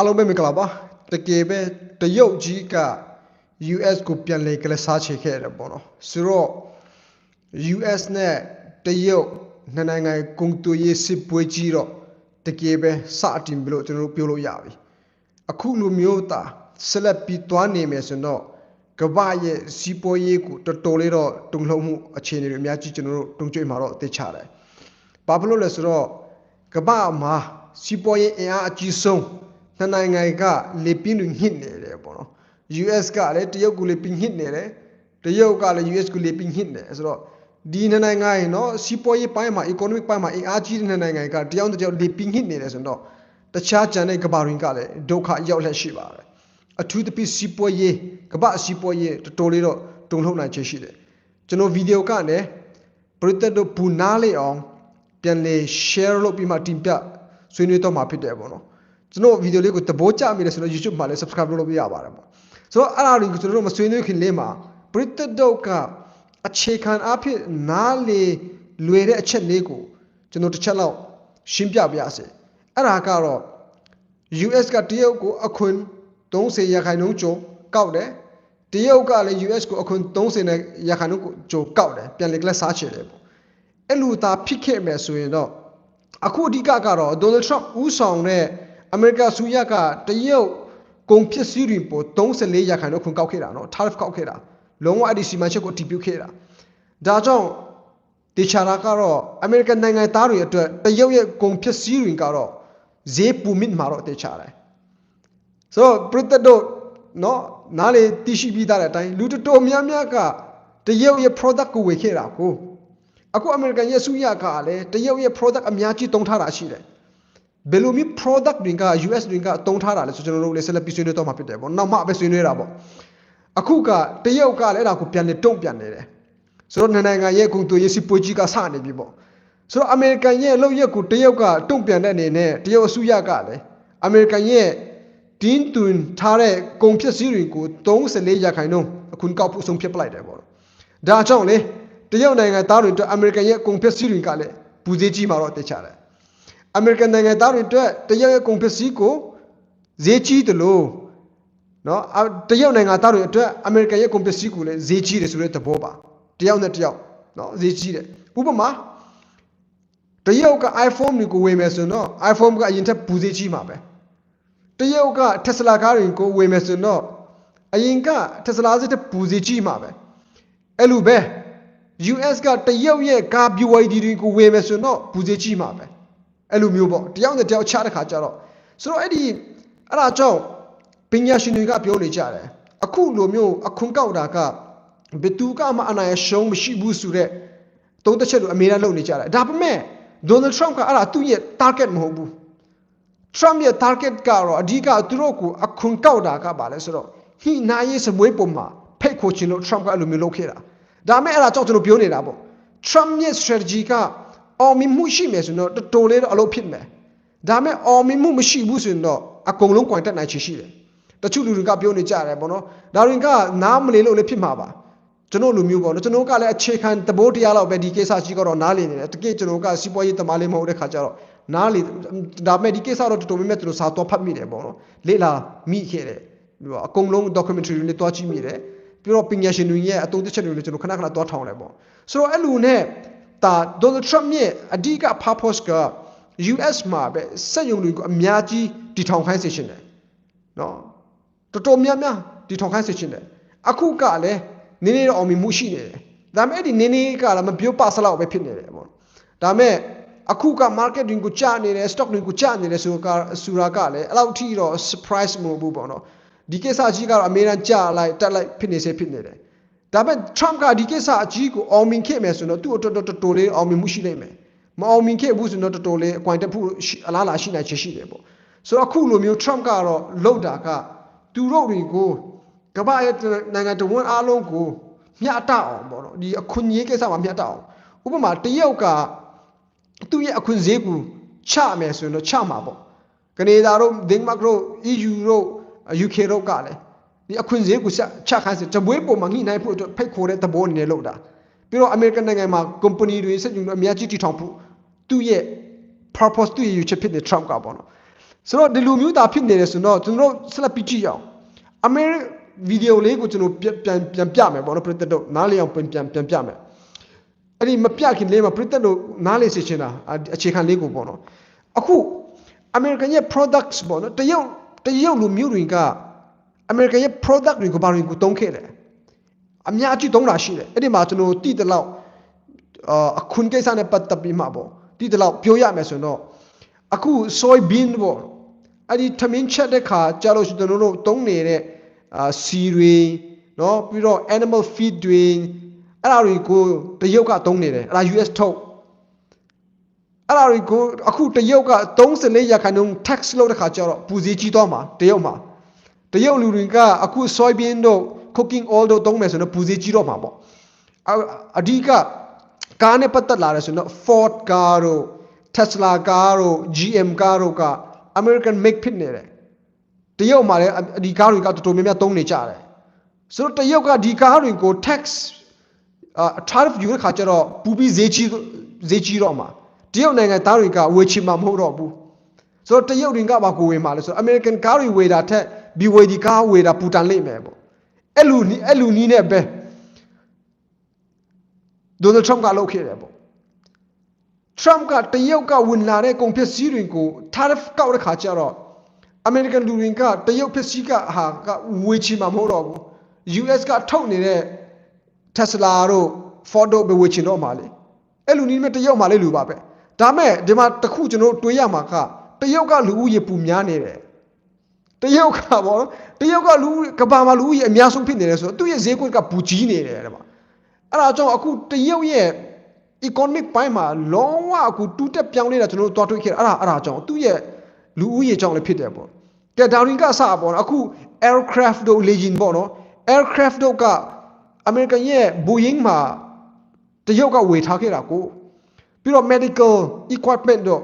အားလုံးပဲမင်္ဂလာပါတကယ်ပဲတရုတ်ကြီးက US ကိုပြန်လေကလစားချေခဲ့တယ်ပေါ့နော်ဆိုတော့ US နဲ့တရုတ်နှစ်နိုင်ငံကုန်သွယ်ရေးစစ်ပွဲကြီးတော့တကယ်ပဲစတင်ပြီလို့ကျွန်တော်တို့ပြောလို့ရပြီအခုလိုမျိုးသာဆက်လက်ပြီးသွားနေမယ်ဆိုတော့ကမ္ဘာရဲ့စီးပွားရေးကိုတော်တော်လေးတော့တုံ့လှုပ်မှုအခြေအနေတွေအများကြီးကျွန်တော်တို့တုံ့ကျွေးမှာတော့သိချတယ်ဘာဖြစ်လို့လဲဆိုတော့ကမ္ဘာမှာစီးပွားရေးအင်အားအကြီးဆုံး နှစ်နိုင်ငံကလေပြင်းတွေညှစ်နေတယ်ပေါ့နော် US ကလည်းတရုတ်ကိုလေပြင်းညှစ်နေတယ်တရုတ်ကလည်း US ကိုလေပြင်းညှစ်နေတယ်ဆိုတော့ဒီနှစ်နိုင်ငံရဲ့နော်စီးပွားရေးပိုင်းမှာ economic ပိုင်းမှာအင်အားကြီးတဲ့နှစ်နိုင်ငံကတယောက်တစ်ယောက်လေပြင်းညှစ်နေတယ်ဆိုတော့တခြားကျန်တဲ့ကမ္ဘာတွေကလည်းဒုက္ခရောက်လက်ရှိပါတယ်အထူးသဖြင့်စီးပွားရေးကမ္ဘာစီးပွားရေးတော်တော်လေးတော့တုံ့လှုပ်နိုင်ချေရှိတယ်ကျွန်တော်ဗီဒီယိုကနေပရိသတ်တို့ပူနာလေအောင်ပြန်လေ share လုပ်ပြီးမှတင်ပြဆွေးနွေးတော့မှာဖြစ်တယ်ပေါ့နော် ကျွန်တော်ဗီဒီယိုလေးကိုသဘောကျမိတယ်ဆိုတော့ YouTube မှာလည်း subscribe လုပ်လို့ရပါတယ်ပေါ့ဆိုတော့အဲ့ဒါတွေကိုကျွန်တော်တို့မဆွေးနွေးခင်လေးမှာပရိသတ်တို့ကအခြေခံအဖြစ်နားလေလွယ်တဲ့အချက်လေးကိုကျွန်တော်တစ်ချက်လောက်ရှင်းပြပါရစေအဲ့ဒါကတော့ US ကတရုတ်ကိုအခွန်30ရာခိုင်နှုန်းကျော်ကောက်တယ်တရုတ်ကလည်း US ကိုအခွန်30နဲ့ရာခိုင်နှုန်းကိုကျော်ကောက်တယ်ပြန်လေကလစားချေတယ်ပေါ့အဲ့လိုသာဖြစ်ခဲ့မယ်ဆိုရင်တော့အခုအဓိကကတော့ Donald Trump ဦးဆောင်တဲ့ အမေရိကန်စုရကတရုတ်ကုန်ပစ္စည်းတွေပေါ်34ရာခိုင်နှုန်းခွန်ကောက်ခဲ့တာနော် tariff ကောက်ခဲ့တာလုံးဝအဲ့ဒီစီမံချက်ကိုတည်ပြုခဲ့တာဒါကြောင့်တေချာတာကတော့အမေရိကန်နိုင်ငံသားတွေအတွက်တရုတ်ရဲ့ကုန်ပစ္စည်းတွေကတော့ဈေးပူမြင့်မှာတော့တေချာတယ်ဆိုတော့ပရိသတ်တို့နော်နားလေသိရှိပြီးသားတဲ့အတိုင်းလူတော်တော်များများကတရုတ်ရဲ့ product ကိုဝယ်ခဲ့တာကိုအခုအမေရိကန်ရဲ့စုရကလည်းတရုတ်ရဲ့ product အများကြီးတုံးထားတာရှိတယ် ဘယ်လိုမျိုး product တွေက US တွေကတုံးထားတာလဲဆိုကျွန်တော်တို့လည်းဆက်လက်ပြီးဆွေးနွေးတော့မှာဖြစ်တယ်ပေါ့နောက်မှပဲဆွေးနွေးတာပေါ့အခုကတရုတ်ကလည်းအဲ့ဒါကိုပြန်လေတုံ့ပြန်နေတယ်ဆိုတော့နိုင်ငံရဲ့ကုန်သွယ်ရေးစီပွေးကြီးကစနေပြီပေါ့ဆိုတော့အမေရိကန်ရဲ့လုပ်ရက်ကိုတရုတ်ကတုံ့ပြန်တဲ့အနေနဲ့တရုတ်အစိုးရကလည်းအမေရိကန်ရဲ့တင်းတွင်ထားတဲ့ကုန်ပစ္စည်းတွေကို34ရာခိုင်နှုန်းအခုကောက်ဖို့ဆုံးဖြတ်ပလိုက်တယ်ပေါ့ဒါကြောင့်လေတရုတ်နိုင်ငံသားတွေအတွက်အမေရိကန်ရဲ့ကုန်ပစ္စည်းတွေကလည်းပူဈေးကြီးမှာတော့တည်ချတယ် အမေရိကန်နိုင်ငံသားတွေအတွက်တရုတ်ရဲ့ကုန်ပစ္စည်းကိုဈေးကြီးတယ်လို့နော်တရုတ်နိုင်ငံသားတွေအတွက်အမေရိကန်ရဲ့ကုန်ပစ္စည်းကိုလည်းဈေးကြီးတယ်ဆိုတဲ့သဘောပါတယောက်နဲ့တယောက်နော်ဈေးကြီးတယ်ဥပမာတရုတ်က iPhone တွေကိုဝယ်မယ်ဆိုတော့ iPhone ကအရင်ထက်ပူဈေးကြီးမှာပဲတရုတ်က Tesla ကားတွေကိုဝယ်မယ်ဆိုတော့အရင်က Tesla ဈေးထက်ပူဈေးကြီးမှာပဲအဲ့လိုပဲ US ကတရုတ်ရဲ့ကား BYD တွေကိုဝယ်မယ်ဆိုတော့ပူဈေးကြီးမှာပဲ အဲ့လိုမျိုးပေါ့တယောက်နဲ့တယောက်ချတဲ့ခါကျတော့ဆိုတော့အဲ့ဒီအဲ့ဒါကြောင့်ပညာရှင်တွေကပြောနေကြတယ်အခုလိုမျိုးအခွန်ကောက်တာကဘယ်သူကမှအနိုင်ရှုံးမရှိဘူးဆိုတဲ့သုံးသက်ချက်လိုအမေရိကန်လုပ်နေကြတယ်ဒါပေမဲ့ Donald Trump ကအဲ့ဒါသူ့ရဲ့ target မဟုတ်ဘူး Trump ရဲ့ target ကတော့အဓိကသူတို့ကိုအခွန်ကောက်တာကပါလဲဆိုတော့ဟိနာရေးစမွေးပုံမှာဖိတ်ခေါ်ခြင်းလို့ Trump ကအဲ့လိုမျိုးလုပ်ခဲ့တာဒါပေမဲ့အဲ့ဒါကြောင့်ကျွန်တော်ပြောနေတာပေါ့ Trump ရဲ့ strategy က အောင်မြင်မှုရှိမယ်ဆိုတော့တော်တော်လေးတော့အလုပ်ဖြစ်မယ်ဒါပေမဲ့အောင်မြင်မှုမရှိဘူးဆိုရင်တော့အကုန်လုံးကွန်တက်နိုင်ချေရှိတယ်တချို့လူတွေကပြောနေကြတယ်ပေါ့နော်ဒါတွေကနားမလည်လို့လည်းဖြစ်မှာပါကျွန်တော်လူမျိုးပေါ့နော်ကျွန်တော်ကလည်းအခြေခံသဘောတရားလောက်ပဲဒီကိစ္စကြီးကတော့နားလည်နေတယ်တကယ်ကျွန်တော်ကစီးပွားရေးတမားလေးမဟုတ်တဲ့ခါကျတော့နားလည်ဒါပေမဲ့ဒီကိစ္စတော့တော်တော်များများကျွန်တော်စာတော့ဖတ်မိတယ်ပေါ့နော်လေ့လာမိခဲ့တယ်အကုန်လုံး documentary တွေနဲ့တွားကြည့်မိတယ်ပြီးတော့ပညာရှင်တွေရဲ့အသုံးသက်ချက်တွေလည်းကျွန်တော်ခဏခဏတွားထောင်တယ်ပေါ့ဆိုတော့အဲ့လူနဲ့ ဒါ Donald Trump ရဲ့အဓိက purpose က US မှာပဲစက်ရုံတွေကိုအများကြီးတည်ထောင်ခိုင်းစေချင်တယ်နော်တော်တော်များများတည်ထောင်ခိုင်းစေချင်တယ်အခုကလည်းနည်းနည်းတော့အောင်မြင်မှုရှိနေတယ်ဒါပေမဲ့အဲ့ဒီနည်းနည်းကလည်းမပြောပါစလောက်ပဲဖြစ်နေတယ်ပေါ့ဒါပေမဲ့အခုက market တွေကိုကျနေတယ် stock တွေကိုကျနေတယ်ဆိုကဆူရာကလည်းအဲ့လောက်ထိတော့ surprise မဟုတ်ဘူးပေါ့နော်ဒီကိစ္စကြီးကတော့အမေရိကန်ကျလိုက်တက်လိုက်ဖြစ်နေစေဖြစ်နေတယ် ဒါပေမဲ့ Trump ကဒီကိစ္စအကြီးကိုအောင်မြင်ခဲ့မယ်ဆိုတော့သူ့တော်တော်တော်လေးအောင်မြင်မှုရှိနိုင်မယ်မအောင်မြင်ခဲ့ဘူးဆိုတော့တော်တော်လေးအကွိုင်တက်ဖို့အလားလာရှိနိုင်ချေရှိတယ်ပေါ့ဆိုတော့အခုလိုမျိုး Trump ကတော့လောက်တာကသူတို့တွေကိုကမ္ဘာရဲ့နိုင်ငံတဝန်းအားလုံးကိုမျှတအောင်ပေါ့နော်ဒီအခွင့်အရေးကိစ္စမှာမျှတအောင်ဥပမာတရုတ်ကသူ့ရဲ့အခွင့်ဈေးကိုချမယ်ဆိုရင်တော့ချမှာပေါ့ကနေဒါတို့ဒင်မတ်တို့ EU တို့ UK တို့ကလည်း ဒီအခွင့်ဈေးကိုချခိုင်းစေတပွေးပုံမှာညှိနှိုင်းဖို့အတွက်ဖိတ်ခေါ်တဲ့သဘောအနေနဲ့လုပ်တာပြီးတော့အမေရိကန်နိုင်ငံမှာ company တွေစက်ရုံတွေအများကြီးတည်ထောင်ဖို့သူ့ရဲ့ purpose သူ့ရဲ့ယူချက်ဖြစ်တဲ့ Trump ကပေါ့နော်ဆိုတော့ဒီလူမျိုးသားဖြစ်နေတယ်ဆိုတော့ကျွန်တော်တို့ဆက်လက်ပြီးကြည့်ရအောင်အမေရိဗီဒီယိုလေးကိုကျွန်တော်ပြန်ပြန်ပြန်ပြမယ်ပေါ့နော်ပရိသတ်တို့နားလည်အောင်ပြန်ပြန်ပြန်ပြမယ်အဲ့ဒီမပြခင်လေးမှာပရိသတ်တို့နားလည်စေချင်တာအခြေခံလေးကိုပေါ့နော်အခု American ရဲ့ products ပေါ့နော်တရုတ်တရုတ်လူမျိုးတွေက အမေရိကန်ရဲ့ product တွေကိုဘာတွေကိုသုံးခဲ့တယ်အများကြီးသုံးတာရှိတယ်အဲ့ဒီမှာကျွန်တော်တိတလောက်အာအခွန်ကိစ္စနဲ့ပတ်သက်ပြီးမှပေါ့တိတလောက်ပြောရမယ်ဆိုတော့အခု soy bean ပေါ့အဲ့ဒီထမင်းချက်တဲ့ခါကြာလို့ရှိရင်ကျွန်တော်တို့သုံးနေတဲ့အာစီတွေနော်ပြီးတော့ animal feed တွေအဲ့ဒါတွေကိုတရုတ်ကသုံးနေတယ်အဲ့ဒါ US ထုတ်အဲ့ဒါတွေကိုအခုတရုတ်က34ရာခိုင်နှုန်း tax လုပ်တဲ့ခါကျတော့ပူစည်းကြီးသွားမှာတရုတ်မှာ တရုတ်လူတွေကအခု soybean တို့ cooking oil တို့သုံးမယ်ဆိုတော့ပူစည်းကြီးတော့မှာပေါ့အဓိကကားနဲ့ပတ်သက်လာတယ်ဆိုတော့ Ford ကားတို့ Tesla ကားတို့ GM ကားတို့က American make ဖြစ်နေတယ်တရုတ်မှာလည်းဒီကားတွေကတော်တော်များများသုံးနေကြတယ်ဆိုတော့တရုတ်ကဒီကားတွေကို tax အာ tariff ယူတဲ့ခါကျတော့ပူပြီးဈေးကြီးဈေးကြီးတော့မှာတရုတ်နိုင်ငံသားတွေကဝယ်ချင်မှာမဟုတ်တော့ဘူးဆိုတော့တရုတ်တွေကပါကိုဝယ်မှာလဲဆိုတော့ American ကားတွေဝယ်တာထက် BYD ကားဝယ်တာပူတန်လိမ့်မယ်ပေါ့အဲ့လူအဲ့လူနီးနဲ့ပဲ Donald Trump ကလုပ်ခဲ့တယ်ပေါ့ Trump ကတရုတ်ကဝင်လာတဲ့ကုန်ပစ္စည်းတွေကို tariff ကောက်တဲ့ခါကျတော့ American လူတွေကတရုတ်ပစ္စည်းကဟာကဝယ်ချင်မှာမဟုတ်တော့ဘူး US ကထုတ်နေတဲ့ Tesla တို့ Ford တို့ပဲဝယ်ချင်တော့မှာလေအဲ့လူနီးမဲ့တရုတ်မှာလေလူပါပဲဒါမဲ့ဒီမှာတခုကျွန်တော်တွေးရမှာကတရုတ်ကလူဦးရေပူများနေတယ် တရုတ်ကပေါ့တရုတ်ကလူကဘာမှာလူဦးရေအများဆုံးဖြစ်နေတယ်ဆိုတော့သူ့ရဲ့ဈေးကွက်ကပူကြီးနေတယ်တဲ့မှာအဲ့ဒါကြောင့်အခုတရုတ်ရဲ့ economic ပိုင်းမှာလုံးဝအခုတူးတက်ပြောင်းလဲတာကျွန်တော်တို့တွားတွေ့ခဲ့အဲ့ဒါအဲ့ဒါကြောင့်သူ့ရဲ့လူဦးရေကြောင့်လည်းဖြစ်တယ်ပေါ့ကဲဒါရင်ကအစပေါ့နော်အခု aircraft တို့ legend ပေါ့နော် aircraft တို့က American ရဲ့ Boeing မှာတရုတ်ကဝေထားခဲ့တာကိုပြီးတော့ medical equipment တို့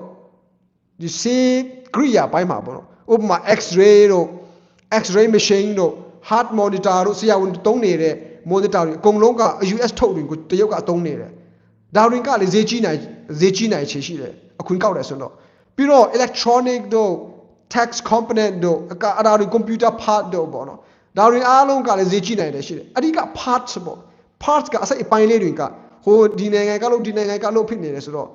ဒီစေကရိယာပိုင်းမှာပေါ့နော် ဥပမာ x-ray တို့ x-ray machine တို့ heart monitor တို့ဆရာဝန်သုံးနေတဲ့ monitor တွေအကုန်လုံးက US ထုတ်တွေကိုတရုတ်ကသုံးနေတယ်ဒါရင်ကလည်းဈေးကြီးနိုင်ဈေးကြီးနိုင်ချေရှိတယ်အခွင့်ကောက်တယ်ဆိုတော့ပြီးတော့ electronic တို့ tax component တို့အကအရာတွေ computer part တို့ပေါ့နော်ဒါတွေအားလုံးကလည်းဈေးကြီးနိုင်တယ်ရှိတယ်အဓိက parts ပေါ့ parts ကအစိတ်အပိုင်းလေးတွေကဟိုဒီနိုင်ငံကလို့ဒီနိုင်ငံကလို့ဖြစ်နေတယ်ဆိုတော့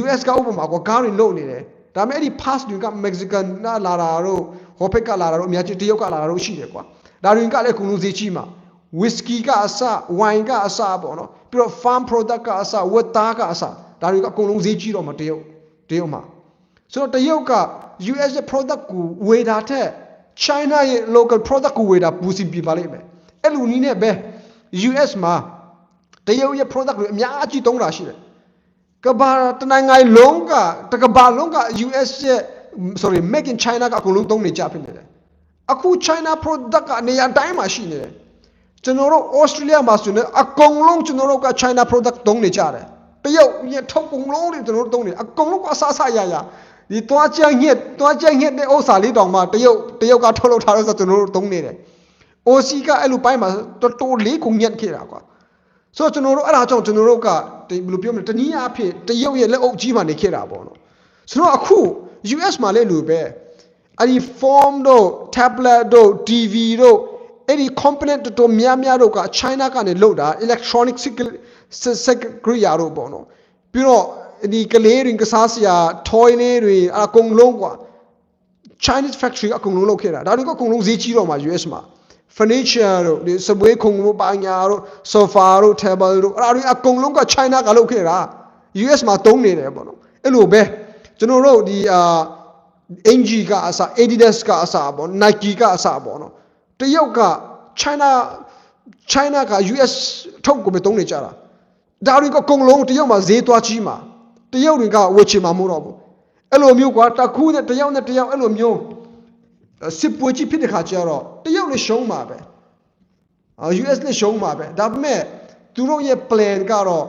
US ကဥပမာကကားတွေလုပ်နေတယ် ဒါပေမဲ့အဲ့ဒီ pass တွေက Mexican နာလာတာတို့ဟောဖက်ကလာတာတို့အများကြီးတရုတ်ကလာတာတို့ရှိတယ်ကွာဒါတွေကလည်းအကုန်လုံးဈေးကြီးမှာ whisky ကအစ wine ကအစပေါ့နော်ပြီးတော့ farm product ကအစဝက်သားကအစဒါတွေကအကုန်လုံးဈေးကြီးတော့မှာတရုတ်တရုတ်မှာဆိုတော့တရုတ်က US ရဲ့ product ကိုဝယ်တာထက် China ရဲ့ local product ကိုဝယ်တာပူစီပြပါလိမ့်မယ်အဲ့လိုနည်းနဲ့ပဲ US မှာတရုတ်ရဲ့ product တွေအများကြီးသုံးတာရှိတယ် ကဘာတနိုင်ငံလုံးကတကဘာလုံးက US ရဲ့ sorry make in China ကအကုန်လုံးသုံးနေကြဖြစ်နေတယ်အခု China product ကနေရာတိုင်းမှာရှိနေတယ်ကျွန်တော်တို့ Australia မှာဆိုရင်အကုန်လုံးကျွန်တော်တို့က China product သုံးနေကြတယ်တရုတ်ရဲ့ထုတ်ကုန်လုံးတွေကျွန်တော်တို့သုံးနေအကုန်လုံးကအဆအဆရရဒီတွားကြက်ညက်တွားကြက်ညက်တဲ့ဥစ္စာလေးတောင်မှတရုတ်တရုတ်ကထုတ်လုပ်ထားလို့ဆိုကျွန်တော်တို့သုံးနေတယ် OC ကအဲ့လိုပိုင်းမှာတော်တော်လေးကုန်ညက်ခဲ့တာကွာ ဆိုတော့ကျွန်တော်တို့အဲ့ဒါကြောင့်ကျွန်တော်တို့ကဘယ်လိုပြောမလဲတနည်းအားဖြင့်တရုတ်ရဲ့လက်အုပ်ကြီးမှနေခဲ့တာပေါ့နော်ဆိုတော့အခု US မှာလည်းလိုပဲအဲ့ဒီ form တို့ tablet တို့ TV တို့အဲ့ဒီ component တော်တော်များများတို့က China ကနေလုပ်တာ electronic စက်ကရိယာတို့ပေါ့နော်ပြီးတော့ဒီကလေးတွေကစားစရာ toy လေးတွေအကုန်လုံးကွာ Chinese factory အကုန်လုံးလုပ်ခဲ့တာဒါတွေကအကုန်လုံးဈေးကြီးတော့မှာ US မှာ furniture တို့ဒီစပွဲခုံတို့ပါညာတို့ sofa တို့ table တို့အဲ့ဒါတွေအကုန်လုံးက China ကလုပ်ခဲ့တာ US မှာသုံးနေတယ်ပေါ့နော်အဲ့လိုပဲကျွန်တော်တို့ဒီအာ NG ကအစ Adidas ကအစပေါ့ Nike ကအစပေါ့နော်တရုတ်က China China က US ထုတ်ကိုပဲသုံးနေကြတာဒါတွေကအကုန်လုံးတရုတ်မှာဈေးသွားကြီးမှာတရုတ်တွေကဝယ်ချင်မှာမဟုတ်တော့ဘူးအဲ့လိုမျိုးကွာတခုနဲ့တယောက်နဲ့တယောက်အဲ့လိုမျိုး စစ်ပွဲကြီးဖြစ်တဲ့ခါကျတော့တရုတ်လည်းရှုံးမှာပဲအာ US လည်းရှုံးမှာပဲဒါပေမဲ့သူတို့ရဲ့ plan ကတော့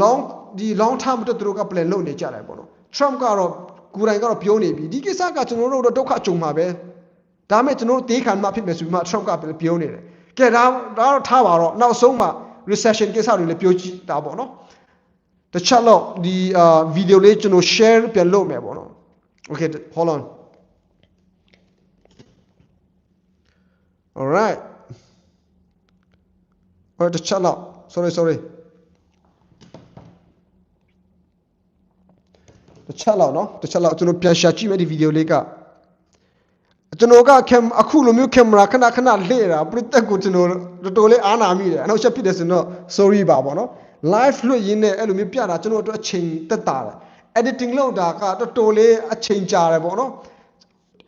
long ဒီ long term အတွက်သူတို့က plan လုပ်နေကြတယ်ပေါ့နော် Trump ကတော့ကိုယ်တိုင်ကတော့ပြောနေပြီဒီကိစ္စကကျွန်တော်တို့တော့ဒုက္ခကြုံမှာပဲဒါမဲ့ကျွန်တော်တို့တေးခံမှဖြစ်မယ်ဆိုပြီးမှ Trump ကပြောနေတယ်ကဲဒါဒါတော့ထားပါတော့နောက်ဆုံးမှ recession ကိစ္စတွေလည်းပြောကြည့်တာပေါ့နော်တခြားတော့ဒီအာဗီဒီယိုလေးကျွန်တော် share ပြန်လုပ်မယ်ပေါ့နော် okay hold on alright ဟိုတစ်ချက်လောက် sorry sorry တစ်ချက်လောက်နော်တစ်ချက်လောက်ကျွန်တော်ပြန်ရှာကြည့်မယ်ဒီဗီဒီယိုလေးကကျွန်တော်ကကင်အခုလိုမျိုးကင်မရာခဏခဏလှည့်တာပြည့်တက်ကိုကျွန်တော်တော်တော်လေးအားနာမိတယ်အနောက်ချက်ဖြစ်တယ်ဆိုတော့ sorry ပါပေါ့နော် live လွှတ်ရင်းနဲ့အဲ့လိုမျိုးပြတာကျွန်တော်တို့အချိန်တက်တာတယ် editing လုပ်တာကတော်တော်လေးအချိန်ကြာတယ်ပေါ့နော်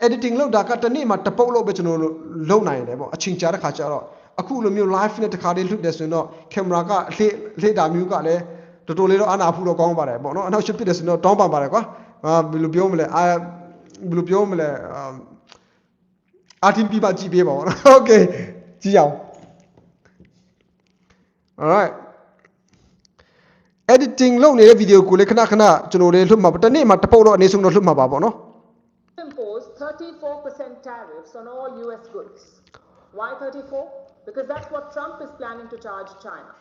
editing လုပ်တာကတစ်နေ့မှာတစ်ပုတ်လောက်ပဲကျွန်တော်တို့လုပ်နိုင်တယ်ပေါ့အချိန်ကြာတဲ့ခါကျတော့အခုလိုမျိုး live နဲ့တစ်ခါတည်းလွှတ်တယ်ဆိုရင်တော့ကင်မရာကလှည့်လှည့်တာမျိုးကလည်းတော်တော်လေးတော့အနာဖူတော့ကောင်းပါတယ်ပေါ့နော်အနောက်ရှစ်ဖြစ်တယ်ဆိုတော့တောင်းပန်ပါတယ်ကွာအာဘယ်လိုပြောမလဲအာဘယ်လိုပြောမလဲအာအာတင်ပြပါကြည့်ပေးပါဘောနော် okay ကြည့်အောင် alright editing လုပ်နေတဲ့ဗီဒီယိုကိုလည်းခဏခဏကျွန်တော်လေးလွှတ်မှာပါတစ်နေ့မှာတစ်ပုတ်တော့အနည်းဆုံးတော့လွှတ်မှာပါပေါ့နော် impose 34% tariffs on all US goods. Why 34? Because that's what Trump is planning to charge China.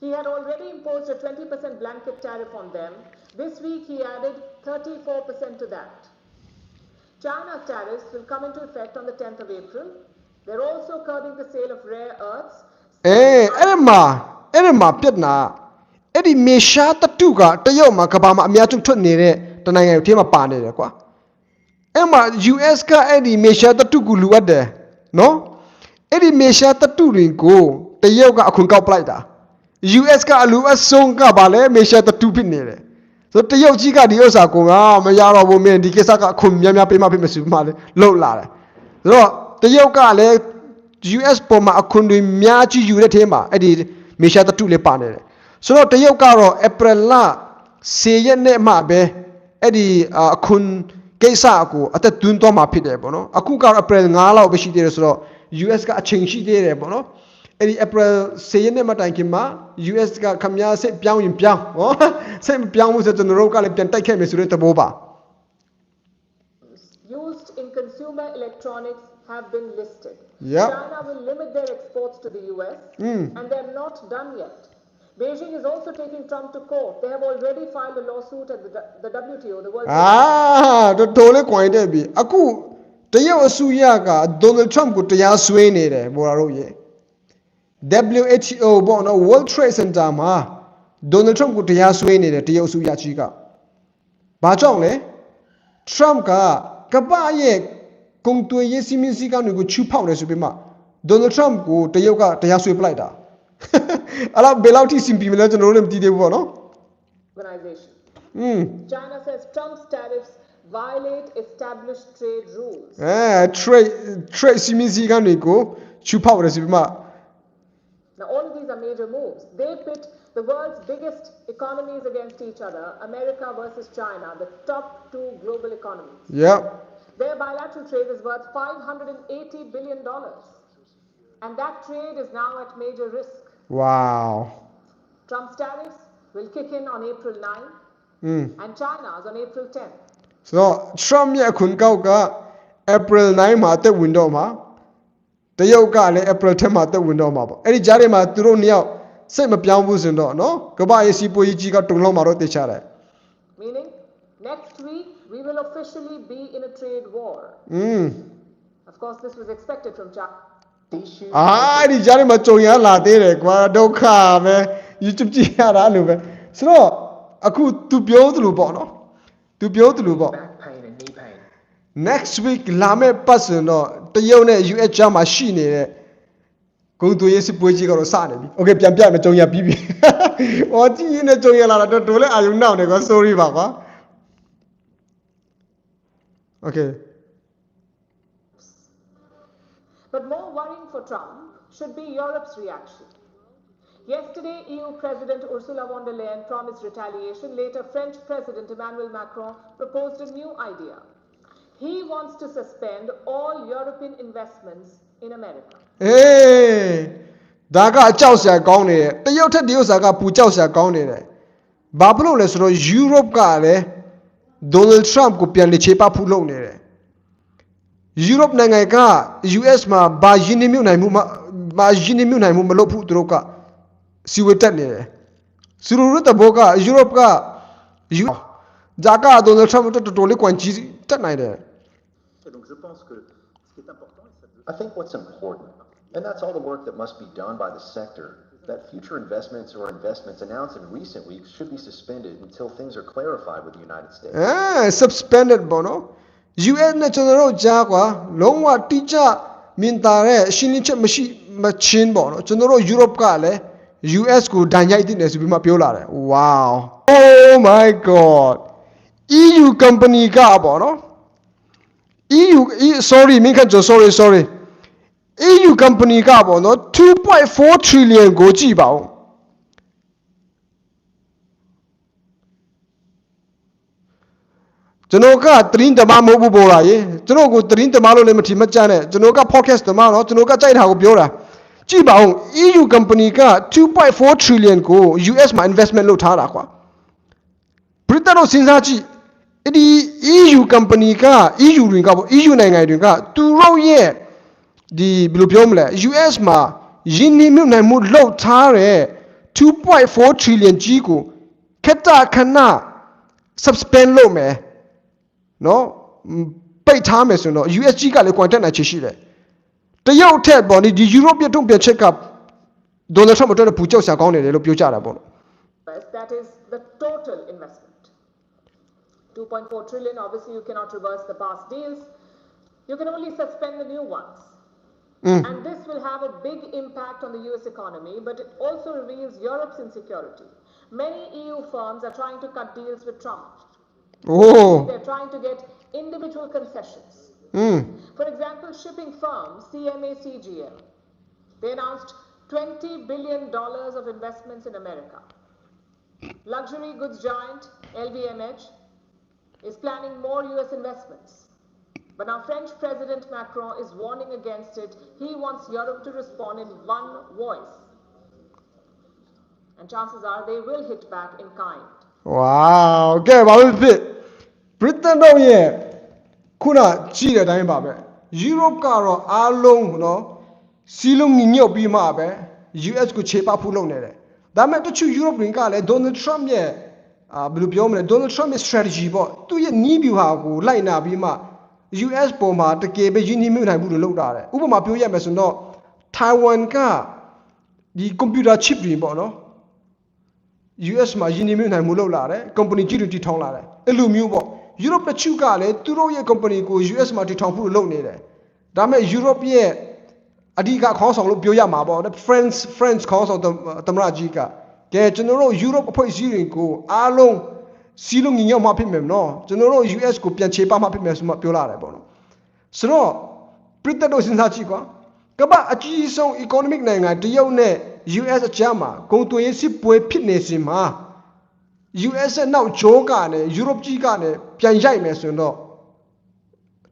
He had already imposed a 20% blanket tariff on them. This week he added 34% to that. China's tariffs will come into effect on the 10th of April. They're also curbing the sale of rare earths. အေးအဲ့ဒီမှာအဲ့ဒီမှာပြက်နာအဲ့ဒီမေရှားတတုကတရုတ်မှာကဘာမှာအများဆုံးထွက်နေတဲ့တနိုင်ငံအထဲမှာပါနေတယ်ကွာ အဲ့မှာ US ကအဲ့ဒီမေရှားတတုကိုလူအပ်တယ်နော်အဲ့ဒီမေရှားတတုတွေကိုတရုတ်ကအခွန်ကောက်ပလိုက်တာ US ကအလူအဆုံးကဘာလဲမေရှားတတုဖြစ်နေတယ်ဆိုတော့တရုတ်ကြီးကဒီဥစ္စာကိုငါမရတော့ဘူးမင်းဒီကိစ္စကအခွန်များများပေးမှဖြစ်မယ်ဆိုမှလေလှုပ်လာတယ်ဆိုတော့တရုတ်ကလည်း US ပေါ်မှာအခွန်တွေများကြီးယူတဲ့ထဲမှာအဲ့ဒီမေရှာတတုလေးပါနေတယ်ဆိုတော့တရုတ်ကတော့ April လ10ရက်နေ့မှပဲအဲ့ဒီအာအခွန် ကိစ္စကိုအသက်သွင်းသွားမှာဖြစ်တယ်ပေါ့နော်အခုကတော့ April 9လောက်ပဲရှိသေးတယ်ဆိုတော့ US ကအချိန်ရှိသေးတယ်ပေါ့နော်အဲ့ဒီ April 10ရက်နေ့မှတိုင်ခင်မှာ US ကခမများစိတ်ပြောင်းရင်ပြောင်းဟောစိတ်မပြောင်းဘူးဆိုတော့ကျွန်တော်တို့ကလည်းပြန်တိုက်ခဲ့မယ်ဆိုတဲ့သဘောပါ used in consumer electronics have been listed. Yep. China will limit their exports to the US, Mm. and they're not done yet. Beijing is also taking Trump to court. They have already filed a lawsuit at the, the WTO, the World အာတော်တော်လေး coin တက်ပြီအခုတရုတ်အစိုးရက Donald Trump ကိုတရားစွဲနေတယ်ဘော်ရာတို့ရေ WHO ပေါ့နော် World Trade Center မှာ Donald Trump ကိုတရားစွဲနေတယ်တရုတ်အစိုးရကြီးကဘာကြောင့်လဲ Trump ကကပ္ပရဲ့ကုံသွေးရေးစီမင်းစည်းကမ်းတွေကိုချူဖောက်တယ်ဆိုပြီးမှ Donald Trump ကိုတရုတ်ကတရားစွဲပလိုက်တာ အဲ့တော့ဘယ်လောက်ထိစင်ပြီမလဲကျွန်တော်တို့လည်းမသိသေးဘူးပေါ့နော် Organization. อืม China says Trump's tariffs violate established trade rules. အဲ trade trade စီမင်းစည်းကမ်းတွေကိုချူဖောက်တယ်ဆိုပြီးမှ Now, all of these are major moves. They pit the world's biggest economies against each other America versus China, the top two global economies. yep Their bilateral trade is worth $580 billion. And that trade is now at major risk. Wow. Trump's tariffs will kick in on April 9 mm. and China's on April 10. So Trump ya kun kau ka April 9 ma te window ma တရုတ်ကလည်း April 10မှာတက်ဝင်တော့မှာပေါ့အဲ့ဒီကြားထဲမှာသူတို့နှစ်ယောက်စိတ်မပြောင်းဘူးစင်တော့နော်ကမ္ဘာရေးစီပိုကြီးကြီးကတုံလုံးမှာတော့တည်ချတယ် meaning next week we will officially be in a trade war mm of course this was expected from China အာအဲ့ဒီကြားထဲမှာကြုံရလာသေးတယ်ကွာဒုက္ခပဲ YouTube ကြည့်ရတာအဲ့လိုပဲဆိုတော့အခု तू ပြောသလိုပေါ့နော် तू ပြောသလိုပေါ့ back pain and knee pain. next week လာမယ့်ပတ်စင်တော့တရုတ်နဲ့ US ကြားမှာရှိနေတဲ့ဂုံသွေးရေးစစ်ပွဲကြီးကတော့စနေပြီ။ Okay ပြန်ပြမယ်ကြုံရပြီးပြီ။အော်ကြည့်ရင်လည်းကြုံရလာတာတော်တော်လေးအာယုံနောက်နေကွာ sorry ပါကွာ။ Okay But more worrying for Trump should be Europe's reaction. Yesterday, EU President Ursula von der Leyen promised retaliation. Later, French President Emmanuel Macron proposed a new idea. He wants to suspend all European investments in America. အေးဒါကအကြောက်စရာကောင်းနေတယ်။တရုတ်ထက်တရုတ်စာကပူကြောက်စရာကောင်းနေတယ်။ဘာဖြစ်လို့လဲဆိုတော့ Europe ကလည်း Donald Trump ကိုပြန်လေချေပဖူးလုပ်နေတယ်။ Europe နိုင်ငံက US မှာဘာယင်းနှမြုပ်နိုင်မှုမဘာယင်းနှမြုပ်နိုင်မှုမလုပ်ဘူးသူတို့ကစီဝေတက်နေတယ်။စီရိုရတဘောက Europe က U ဂျာကာ Donald Trump တော်တော်လေးကွန်ကြီးတက်နိုင်တယ် Et donc je pense que ce qui I think what's important, and that's all the work that must be done by the sector, that future investments or investments announced in recent weeks should be suspended until things are clarified with the United States. အဲ suspended ပေါ့ နော် US နဲ့ကျွန်တော်တို့ကြားကွာလုံးဝတိကျမြင်သာတဲ့ရှင်းလင်းချက်မရှိမချင်းပေါ့နော်ကျွန်တော်တို့ Europe ကလည်း US ကိုဒဏ်ရိုက်တင်တယ်ဆိုပြီးမှပြောလာတယ် wow oh my god EU company ကပေါ့နော် EU E- sorry မင်းခန့်ကျော် sorry sorry EU company ကပေါ့နော်2.4 trillion ကိုကြည့်ပါဦး ကျွန်တော်ကသတင်းတမမဟုတ်ဘူးပေါ်လာရေကျွန်တော်ကိုသတင်းတမလို့လည်းမထင်မကြနဲ့ကျွန်တော်က podcast တမတော့ကျွန်တော်ကကြိုက်တာကိုပြောတာကြည့်ပါဦး EU company က2.4 trillion ကို US မှာ investment လုပ်ထားတာကွာ Britain တို့စဉ်းစားကြည့်အဲ့ဒီ EU company က EU တွေကပေါ့ EU နိုင်ငံတွေကသူတို့ရဲ့ဒီဘယ်လိုပြောမလဲ US မှာယင်းနှိမ့်မြုပ်နိုင်မှုလုပ်ထားတဲ့2.4 trillion ကြီးကိုခက်တာခဏ suspend လုပ်မယ် နော်ပိတ်ထားမယ်ဆိုရင်တော့ USG ကလည်း contact နိုင်ချေရှိတယ်တရုတ်ထက်ပေါ့ဒီဒီ Europe ပြတုံ့ပြန်ချက်ကဒေါ်နယ်ထရမ့်အတွက်ပူကြောက်စရာကောင်းနေတယ်လို့ပြောကြတာပေါ့နော် US, that is the total investment. 2.4 trillion, obviously you cannot reverse the past deals. You can only suspend the new ones. And this will have a big impact on the US economy, but it also reveals Europe's insecurity. Many EU firms are trying to cut deals with Trump. Oh. They're trying to get individual concessions. Mm. For example, shipping firm CMA CGM, they announced $20 billion of investments in America. Luxury goods giant LVMH is planning more US investments. But now French President Macron is warning against it. He wants Europe to respond in one voice. And chances are they will hit back in kind. Wow, okay, what is it? ဘာလို့ဖြစ် Britain တော့ရဲ့ခုနကြည့်တဲ့အတိုင်းပါပဲ Europe ကတော့အားလုံးနော်စီလုံးညီညွတ်ပြီးမှပဲ US ကိုခြေပဖို့လုပ်နေတယ်ဒါပေမဲ့တချို့ Europe တွေကလည်း Donald Trump ရဲ့အာဘယ်လိုပြောမလဲ Donald Trump ရဲ့ strategy ပေါ့သူ့ရဲ့နီးဗျူဟာကိုလိုက်နာပြီးမှ US ပေါ်မှာတကယ်ပဲယဉ်ကျေးမှုနိုင်မှုတွေလုပ်တာတယ်ဥပမာပြောရမယ်ဆိုတော့ Taiwan ကဒီ computer chip တွေပေါ့နော် US မှာယင်းနေမြနိုင်မှုလုပ်လာတယ် company ကြီးတွေတည်ထောင်လာတယ်အဲ့လိုမျိုးပေါ့ Europe တချို့ကလည်းသူတို့ရဲ့ company ကို US မှာတည်ထောင်ဖို့လုပ်နေတယ်ဒါပေမဲ့ Europe ရဲ့အဓိကခေါင်းဆောင်လို့ပြောရမှာပေါ့ France France ခေါင်းဆောင်သမ္မတကြီးကကဲကျွန်တော်တို့ Europe အဖွဲ့အစည်းတွေကိုအားလုံးစီးလုံးညီညွတ်မှဖြစ်မယ်နော်ကျွန်တော်တို့ US ကိုပြန်ချေပမှဖြစ်မယ်ဆိုမှပြောလာတယ်ပေါ့နော်ဆိုတော့ Britain တို့စဉ်းစားကြည့်ကွာကမ္ဘာအကြီးဆုံး economic နိုင်ငံတရုတ်နဲ့ US အကြားမှာကုန်သွယ်ရေးစစ်ပွဲဖြစ်နေစဉ်မှာ US ရဲ့နောက်ဂျိုးကနဲ့ Europe ကြီးကနဲ့ပြန်ရိုက်မယ်ဆိုရင်တော့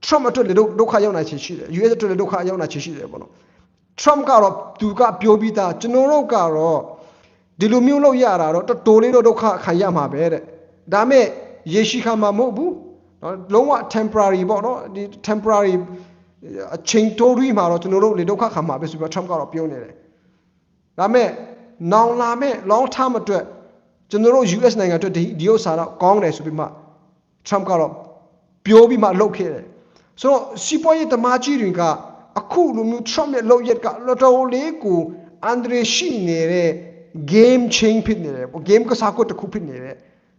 Trump အတွက်လည်းဒုက္ခရောက်နိုင်ချေရှိတယ် US အတွက်လည်းဒုက္ခရောက်နိုင်ချေရှိတယ်ပေါ့နော် Trump ကတော့သူကပြောပြီးသားကျွန်တော်တို့ကတော့ဒီလိုမျိုးလုပ်ရတာတော့တော်တော်လေးတော့ဒုက္ခခံရမှာပဲတဲ့ဒါမဲ့ရေရှိခံမှာမဟုတ်ဘူးနော်လုံးဝ temporary ပေါ့နော်ဒီ temporary အချိန်တိုးရီမှာတော့ကျွန်တော်တို့လေဒုက္ခခံမှာပဲဆိုပြီး Trump ကတော့ပြောနေတယ်ဒါမဲ့နောင်လာမဲ့ long term အတွက် ကျွန်တော်တို့ US နိုင်ငံအတွက်ဒီဒီဥစ္စာတော့ကောင်းတယ်ဆိုပြီးမှ Trump ကတော့ပြောပြီးမှလုပ်ခဲ့တယ်ဆိုတော့စီးပွားရေးသမားကြီးတွေကအခုလိုမျိုး Trump ရဲ့လုပ်ရက်ကတော်တော်လေးကိုအန်ဒရီရှိနေတဲ့ game change ဖြစ်နေတယ်ပေါ့ game ကစားကွက်တစ်ခုဖြစ်နေတယ်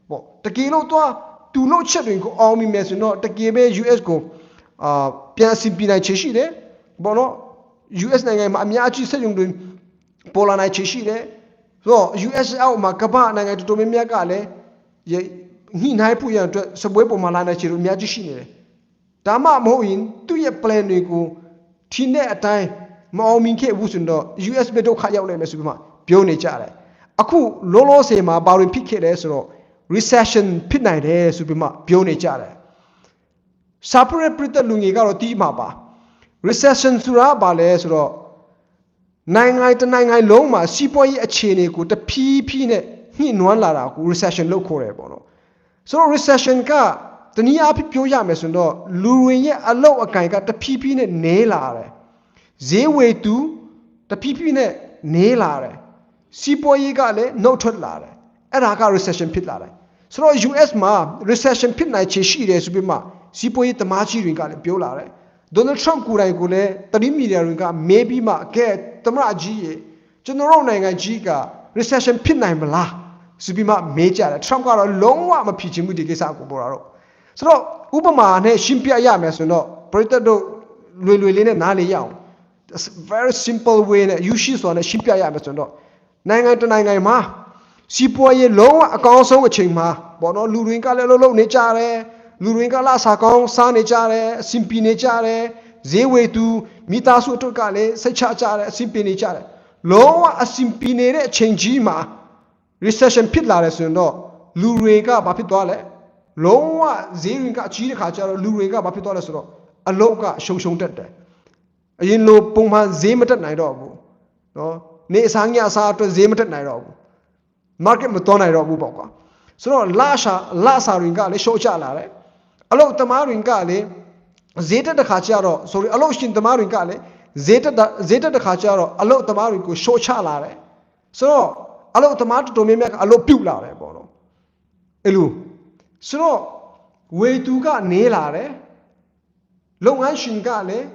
ပေါ့တကယ်လို့တော့သူလုပ်ချက်တွေကိုအောင်မိမယ်ဆိုရင်တော့တကယ်ပဲ US ကိုအာပြန်အစီပြနိုင်ချေရှိတယ်ပေါ့နော် US နိုင်ငံမှာအများကြီးစက်ရုံတွေပေါ်လာနိုင်ချေရှိတယ်ဆို တော့ US အောက်မှာကမ္ဘာနိုင်ငံတော်တော်များများကလည်းညှိနှိုင်းဖို့ရန်အတွက်စပွဲပေါ်မှာလာနိုင်ချေလို့အများကြီးရှိနေတယ်ဒါမှမဟုတ်ရင်သူ့ရဲ့ plan တွေကိုထင်းတဲ့အတိုင်းမအောင်မြင်ခဲ့ဘူးဆိုတော့ US ဘက်ဒုက္ခရောက်နိုင်မယ်ဆိုပြီးမှပြောနေကြတယ်အခုလောလောဆယ်မှာဘာတွေဖြစ်ခဲ့လဲဆိုတော့ recession ဖြစ်နိုင်တယ်ဆိုပြီးမှပြောနေကြတယ်စာပရက်ပရိသတ်လူငယ်ကတော့တီးမှာပါ recession ဆိုတာဘာလဲဆိုတော့ နိုင်ငံတစ်နိုင်ငံလုံးမှာစီးပွားရေးအခြေအနေကိုတဖြည်းဖြည်းနဲ့ညှိနွမ်းလာတာကို recession လို့ခေါ်တယ်ပေါ့နော်ဆိုတော့ recession ကတနည်းအားဖြင့်ပြောရမယ်ဆိုတော့လူတွေရဲ့အလောက်အကင်ကတဖြည်းဖြည်းနဲ့နေလာတယ်ဈေးဝယ်သူတဖြည်းဖြည်းနဲ့နေလာတယ်စီးပွားရေးကလည်းနှုတ်ထွက်လာတယ်အဲ့ဒါက recession ဖြစ်လာတယ်ဆိုတော့ US မှာ recession ဖြစ်နိုင်ခြေရှိတယ်ဆိုပြီးမှစီးပွားရေးသမားကြီးတွေကလည်းပြောလာတယ် ဒေါ်နယ်ထရမ့်ကိုယ်တိုင်ကိုလည်းတတိမီဒီယာတွေကမေးပြီးမှကဲသမရကြီးရေကျွန်တော်တို့နိုင်ငံကြီးက recession ဖြစ်နိုင်မလားဆိုပြီးမှမေးကြတယ်ထရမ့်ကတော့လုံးဝမဖြစ်ချင်ဘူးဒီကိစ္စကိုပေါ်တာတော့ဆိုတော့ဥပမာနဲ့ရှင်းပြရမယ်ဆိုရင်တော့ပရိသတ်တို့လွယ်လွယ်လေးနဲ့နားလေရအောင် It's a very simple way နဲ့ you ရှိဆိုတာနဲ့ရှင်းပြရမယ်ဆိုရင်တော့နိုင်ငံတစ်နိုင်ငံမှာစီးပွားရေးလုံးဝအကောင်းဆုံးအချိန်မှာပေါ့နော်လူတွေကလည်းလုံးလုံးနေကြတယ် လူတွေကလာစားကောင်းစားနေကြတယ်အဆင်ပြေနေကြတယ်ဈေးဝယ်သူမိသားစုအတွက်ကလည်းစိတ်ချကြတယ်အဆင်ပြေနေကြတယ်လုံးဝအဆင်ပြေနေတဲ့အချိန်ကြီးမှာ recession ဖြစ်လာတယ်ဆိုရင်တော့လူတွေကဘာဖြစ်သွားလဲလုံးဝဈေးတွေကအကြီးတဲ့ခါကျတော့လူတွေကဘာဖြစ်သွားလဲဆိုတော့အလုတ်ကရှုံရှုံတက်တယ်အရင်လိုပုံမှန်ဈေးမတက်နိုင်တော့ဘူးနော်နေအစားညအစားအတွက်ဈေးမတက်နိုင်တော့ဘူး market မတော်နိုင်တော့ဘူးပေါ့ကွာဆိုတော့လာရှာလာစာတွေကလည်းရှော့ချလာတယ် အလုတ်သမားတွေကလည်းဈေးတက်တဲ့ခါကျတော့ sorry အလုတ်ရှင်သမားတွေကလည်းဈေးတက်တာဈေးတက်တဲ့ခါကျတော့အလုတ်သမားတွေကိုရှော့ချလာတယ်ဆိုတော့အလုတ်သမားတော်တော်များများကအလုတ်ပြုတ်လာတယ်ပေါ့နော်အဲ့လိုဆိုတော့ဝေသူကနေလာတယ်လုပ်ငန်းရှင်ကလည်း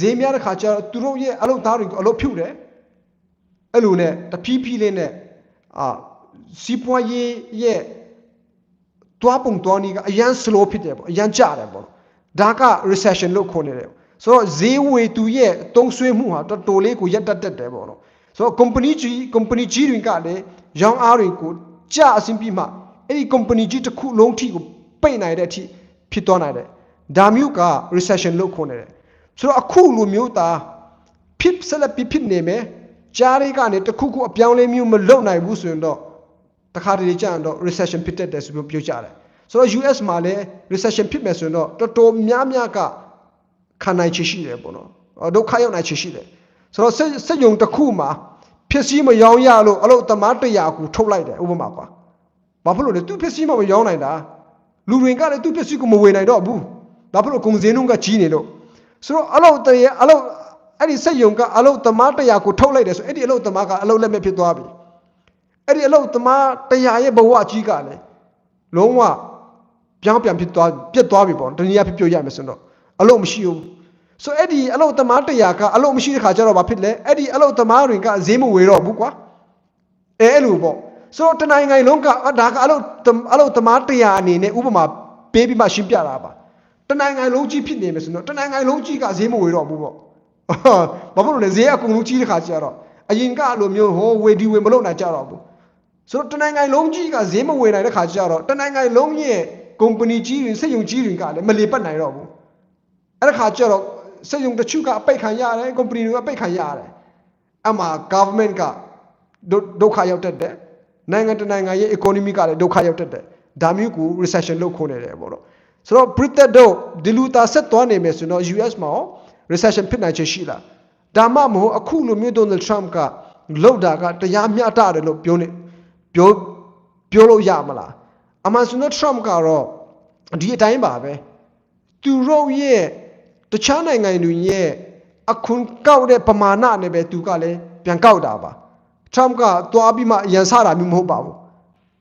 ဈေးများတဲ့ခါကျတော့သူတို့ရဲ့အလုပ်သားတွေကိုအလုပ်ဖြုတ်တယ်အဲ့လိုနဲ့တဖြည်းဖြည်းလေးနဲ့အာစီးပွားရေးရဲ့ တွားပုံတွားနည်းကအရန် slow ဖြစ်တယ်ပေါ့အရန်ကျတယ်ပေါ့ဒါက recession လို့ခေါ်နေတယ်ဆိုတော့ဈေးဝေသူရဲ့တုံးဆွေးမှုဟာတော်တော်လေးကိုရက်တက်တက်တယ်ပေါ့နော်ဆိုတော့ company ကြီး company ကြီးတွေကလည်းရောင်းအားတွေကိုကျအဆင်ပြေမှအဲ့ဒီ company ကြီးတစ်ခုလုံးထိကိုပိတ်နိုင်တဲ့အထိဖြစ်သွားနိုင်တယ်ဒါမျိုးက recession လို့ခေါ်နေတယ်ဆိုတော့အခုလိုမျိုးသားဖြစ်ဆက်လက်ပြီးဖြစ်နေမယ်ကြားရိကနေတစ်ခုခုအပြောင်းလဲမျိုးမလုပ်နိုင်ဘူးဆိုရင်တော့ တခါတလေကြာရင်တော့ recession ဖြစ်တတ်တယ်ဆိုပြီးပြောကြတယ်ဆိုတော့ US မှာလည်း recession ဖြစ်မယ်ဆိုရင်တော့တော်တော်များများကခံနိုင်ချေရှိတယ်ပေါ့နော်အော်ဒုက္ခရောက်နိုင်ချေရှိတယ်ဆိုတော့စက်စက်ယုံတစ်ခုမှာဖြစ်စည်းမရောင်းရလို့အလို့သမား100ခုထုတ်လိုက်တယ်ဥပမာကွာဘာဖြစ်လို့လဲသူဖြစ်စည်းမမရောင်းနိုင်တာလူတွေကလည်းသူဖြစ်စည်းကိုမဝေနိုင်တော့ဘူးဘာဖြစ်လို့ကုန်စည်နှုန်းကကြီးနေလို့ဆိုတော့အလို့တည်းအလို့အဲ့ဒီစက်ယုံကအလို့သမား100ကိုထုတ်လိုက်တယ်ဆိုအဲ့ဒီအလို့သမားကအလို့လက်မဲ့ဖြစ်သွားပြီ အဲ့ဒီအလို့သမား100ရဲ့ဘဝကြီးကလည်းလုံးဝပြောင်းပြန်ဖြစ်သွားပြက်သွားပြီပေါ့တနည်းအားဖြင့်ပြောရမယ်ဆိုတော့အလို့မရှိဘူးဆိုအဲ့ဒီအလို့သမား100ကအလို့မရှိတဲ့ခါကျတော့ဘာဖြစ်လဲအဲ့ဒီအလို့သမားတွေကဈေးမဝေတော့ဘူးကွာအဲအဲ့လိုပေါ့ဆိုတော့တနိုင်ငံလုံးကအာဒါကအလုပ်အလုပ်သမားတရားအနေနဲ့ဥပမာပေးပြီးမှရှင်းပြတာပါတနိုင်ငံလုံးကြီးဖြစ်နေမယ်ဆိုတော့တနိုင်ငံလုံးကြီးကဈေးမဝေတော့ဘူးပေါ့ဘာဖြစ်လို့လဲဈေးအကုန်လုံးကြီးတဲ့ခါကျတော့အရင်ကအလိုမျိုးဟောဝေဒီဝေမလုပ်နိုင်ကြတော့ဘူး ဆိုတော့တနိုင်ငံလုံးကြီးကဈေးမဝေနိုင်တဲ့ခါကျတော့တနိုင်ငံလုံးရဲ့ company ကြီးတွေစက်ရုံကြီးတွေကလည်းမလီပတ်နိုင်တော့ဘူးအဲ့ဒါခါကျတော့စက်ရုံတစ်ချို့ကအပိတ်ခံရတယ် company တွေကအပိတ်ခံရတယ်အမှ government ကဒုဒုက္ခရောက်တတ်တယ်နိုင်ငံတစ်နိုင်ငံရဲ့ economy ကလည်းဒုက္ခရောက်တတ်တယ်ဒါမျိုးကို recession လို့ခေါ်နေတယ်ပေါ့နော်ဆိုတော့ Britain တို့ဒီလူသားဆက်သွားနေမယ်ဆိုတော့ US မှာရော recession ဖြစ်နိုင်ချေရှိလားဒါမှမဟုတ်အခုလိုမျိုး Donald Trump ကလောက်တာကတရားမျှတတယ်လို့ပြောနေ ပြောပြောလို့ရမလားအမှန်ဆိုတော့ Trump ကတော့ဒီအတိုင်းပါပဲသူတို့ရဲ့တခြားနိုင်ငံတွေရဲ့အခွန်ကောက်တဲ့ပမာဏနဲ့ပဲသူကလည်းပြန်ကောက်တာပါ Trump ကသွားပြီးမှရန်ဆတာမျိုးမဟုတ်ပါဘူး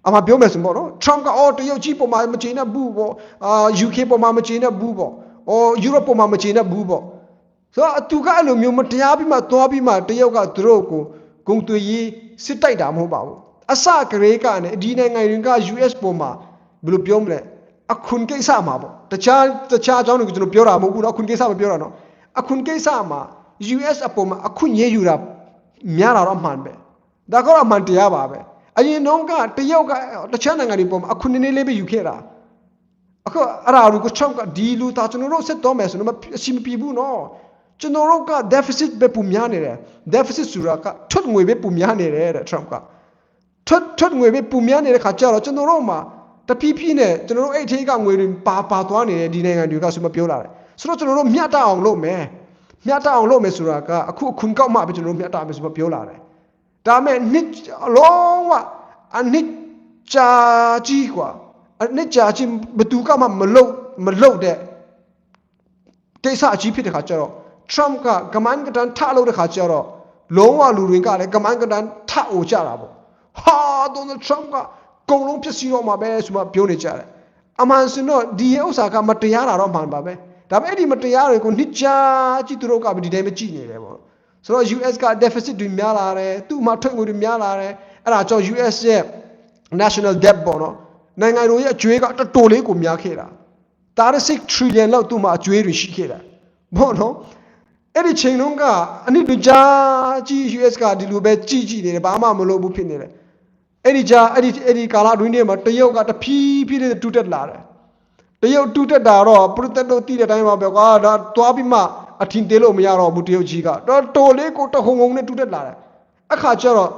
အမှပြောမယ်ဆိုပေါ့နော် Trump ကအော်တရုတ်ကြီးပုံမှာမချေနဲ့ဘူးပေါ့အာ UK ပုံမှာမချေနဲ့ဘူးပေါ့အော် Europe ပုံမှာမချေနဲ့ဘူးပေါ့ဆိုတော့သူကအဲ့လိုမျိုးမတရားပြီးမှသွားပြီးမှတရုတ်ကသူတို့ကိုဂုံသွေးရေးစစ်တိုက်တာမဟုတ်ပါဘူး အစကရေကနဲ့ဒီနိုင်ငံတွေက US ပေါ်မှာဘယ်လိုပြောမလဲအခွန်ကိစ္စမှာပေါ့တခြားတခြားအကြောင်းတွေကိုကျွန်တော်ပြောတာမဟုတ်ဘူးနော်အခွန်ကိစ္စမပြောတာနော်အခွန်ကိစ္စမှာ US အပေါ်မှာအခွင့်ရေးယူတာများတာတော့အမှန်ပဲဒါကတော့အမှန်တရားပါပဲအရင်တုန်းကတရုတ်ကတခြားနိုင်ငံတွေပေါ်မှာအခွင့်နည်းနည်းလေးပဲယူခဲ့တာအခုအရာတွေကိုချောက်ကဒီလူသားကျွန်တော်တို့ဆက်တော့မယ်ဆိုတော့အရှင်မပြဘူးနော်ကျွန်တော်တို့က deficit ပဲပုံများနေတယ် deficit ဆိုတာကထွက်ငွေပဲပုံများနေတယ်တဲ့ Trump က ထွက်ထွက်ငွေပဲပုံများနေတဲ့ခါကျတော့ကျွန်တော်တို့မှာတဖြည်းဖြည်းနဲ့ကျွန်တော်တို့အဲ့ထေးကငွေတွေပါပါသွားနေတယ်ဒီနိုင်ငံတွေကဆိုမပြောလာတယ်ဆိုတော့ကျွန်တော်တို့မျှတအောင်လုပ်မယ်မျှတအောင်လုပ်မယ်ဆိုတာကအခုအခွန်ကောက်မှပဲကျွန်တော်တို့မျှတမယ်ဆိုမပြောလာတယ် ဒါမဲ့နှစ်အလုံးဝအနှစ်ကြာကြီးกว่าအနှစ်ကြာကြီးဘယ်သူကမှမလုံမလုံတဲ့ကိစ္စအကြီးဖြစ်တဲ့ခါကျတော့ Trump ကကမန်ကတန်ထလို့တဲ့ခါကျတော့လုံးဝလူတွေကလည်းကမန်ကတန်ထအိုကြတာပေါ့ ဟာ Donald Trump ကကုံလုံးဖြစ်စီတော့မှာပဲဆိုမှပြောနေကြတယ်အမှန်စင်တော့ဒီရဲ့ဥစ္စာကမတရားတာတော့မှန်ပါပဲဒါဒါပေမဲ့အဲ့ဒီမတရားတွေကိုနှစ်ကြာကြည့်သူတို့ကဒီတိုင်းပဲကြည့်နေတယ်ပေါ့ဆိုတော့ US က deficit တွေများလာတယ်သူ့မှာထွက်ငွေတွေများလာတယ်အဲ့ဒါကြောင့် US ရဲ့ national debt ပေါ့နော်နိုင်ငံတော်ရဲ့အကျွေးကတော်တော်လေးကိုများခဲ့တာ36 trillion လောက်သူ့မှာအကျွေးတွေရှိခဲ့တာပေါ့နော်အဲ့ဒီချိန်လုံးကအနည်းတကြားကြီး US ကဒီလိုပဲကြည့်ကြည့်နေတယ်ဘာမှမလုပ်ဘူးဖြစ်နေတယ် အဲ့ဒီကြားအဲ့ဒီအဲ့ဒီကာလအတွင်းထဲမှာတရုတ်ကတဖြည်းဖြည်းလေးတူတက်လာတယ်တရုတ်တူတက်တာတော့ပရိုတက်တို့တီးတဲ့အတိုင်းပါပဲကွာဒါသွားပြီးမှအထင်သေးလို့မရတော့ဘူးတရုတ်ကြီးကတော့တော်လေးကိုတဟုံဟုံနဲ့တူတက်လာတယ်အခါကျတော့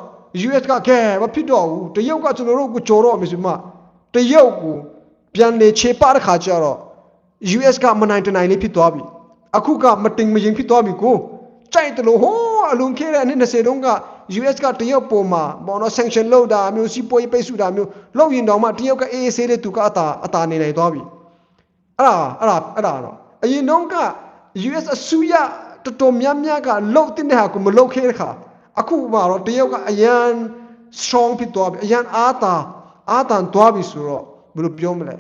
US ကကဲမဖြစ်တော့ဘူးတရုတ်ကကျွန်တော်တို့ကိုကြော်တော့မယ်ဆိုမှတရုတ်ကိုပြန်လေခြေပတဲ့ခါကျတော့ US ကမနိုင်တနိုင်လေးဖြစ်သွားပြီအခုကမတင်မရင်ဖြစ်သွားပြီကိုကြိုက်တယ်လို့ဟိုးအလွန်ခဲ့တဲ့အနှစ်20တုန်းက US ကတရုတ်ပေါ်မှာဘောနော် sanction လုပ်တာမျိုးစီးပွားရေးပိတ်ဆို့တာမျိုးလုပ်ရင်တော့မှတရုတ်ကအေးအေးဆေးလေးသူကအတာအတာနေနိုင်သွားပြီအဲ့ဒါအဲ့ဒါအဲ့ဒါတော့အရင်တုန်းက US အစိုးရတော်တော်များများကလှုပ်တဲ့ဟာကိုမလှုပ်ခဲ့တဲ့ခါအခုမှတော့တရုတ်ကအရန် strong ဖြစ်သွားပြီအရန်အားတာအားတန်သွားပြီဆိုတော့ဘယ်လိုပြောမလဲ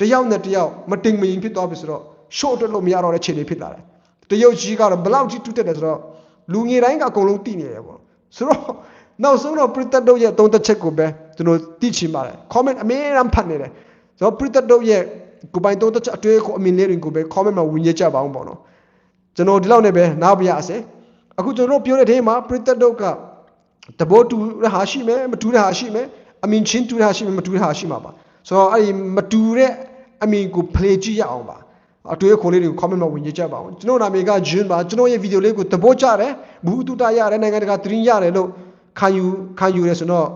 တယောက်နဲ့တယောက်မတင်မရင်ဖြစ်သွားပြီဆိုတော့ short တက်လို့မရတော့တဲ့ခြေတွေဖြစ်လာတယ်တရုတ်ကြီးကတော့ဘယ်လောက်ကြီးတူးတက်တယ်ဆိုတော့လူငယ်တိုင်းကအကုန်လုံးသိနေတယ်ပေါ့ ဆိုတော့နောက်ဆုံးတော့ Britain တို့ရဲ့သုံးသက်ချက်ကိုပဲကျွန်တော်သိချင်ပါတယ် comment အမေရန်ဖတ်နေတယ်ဆိုတော့ Britain တို့ရဲ့ကိုယ်ပိုင်သုံးသက်ချက်အတွေ့အခေါ်အမြင်လေးတွေကိုပဲ comment မှာဝင်ရကြပါအောင်ပေါ့နော်ကျွန်တော်ဒီလောက်နဲ့ပဲနားပြရအောင်အခုကျွန်တော်တို့ပြောတဲ့ထဲမှာ Britain တို့ကတဘောတူတဲ့ဟာရှိမယ်မတူတဲ့ဟာရှိမယ်အမြင်ချင်းတူတဲ့ဟာရှိမယ်မတူတဲ့ဟာရှိမှာပါဆိုတော့အဲ့ဒီမတူတဲ့အမြင်ကို play ကြည့်ရအောင်ပါ အတွေ့အခေါ်လေးတွေကို comment မှာဝင်ကြကြပါအောင်ကျွန်တော်နာမည်က Jun ပါကျွန်တော်ရဲ့ဗီဒီယိုလေးကိုသဘောကျတယ်ဘူးတူတာရတယ်နိုင်ငံတကာသတင်းရတယ်လို့ခံယူခံယူရဲဆိုတော့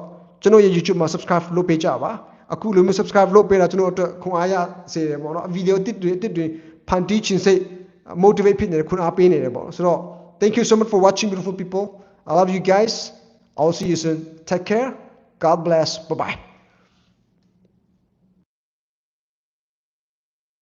ကျွန်တော်ရဲ့ YouTube မှာ subscribe လုပ်ပေးကြပါအခုလိုမျိုး subscribe လုပ်ပေးတာကျွန်တော်အတွက်ခွန်အားရစေတယ်ပေါ့နော်ဗီဒီယိုတစ်တွေတစ်တွေဖန်တီးခြင်းစိတ် motivate ဖြစ်နေတယ်ခွန်အားပေးနေတယ်ပေါ့ဆိုတော့ thank you so much for watching beautiful people I love you guys I'll see you soon take care God bless bye bye